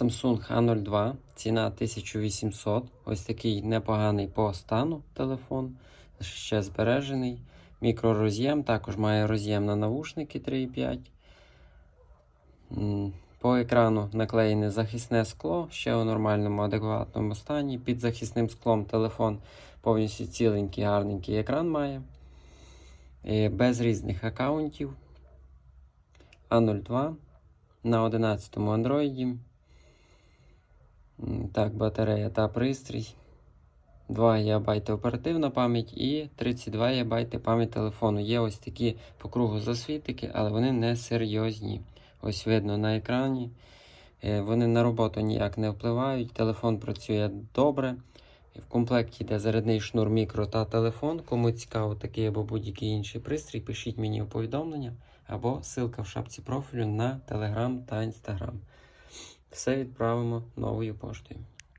Samsung A02, ціна 1800. Ось такий непоганий по стану телефон. Ще збережений. Мікророз'єм, також має роз'єм на навушники 3,5. По екрану наклеєне захисне скло, ще у нормальному адекватному стані. Під захисним склом телефон повністю ціленький, гарненький екран має. Без різних аккаунтів. А02 на 11 Android. Так, батарея та пристрій. 2 ГБ оперативна пам'ять і 32 ГБ пам'ять телефону. Є ось такі по кругу засвітики, але вони не серйозні. Ось видно на екрані. Е, Вони на роботу ніяк не впливають. Телефон працює добре. В комплекті йде зарядний шнур мікро та телефон. Кому цікаво такий або будь-який інший пристрій, пишіть мені у повідомлення або ссылка в шапці профілю на Telegram та Instagram. Все відправимо новою поштою.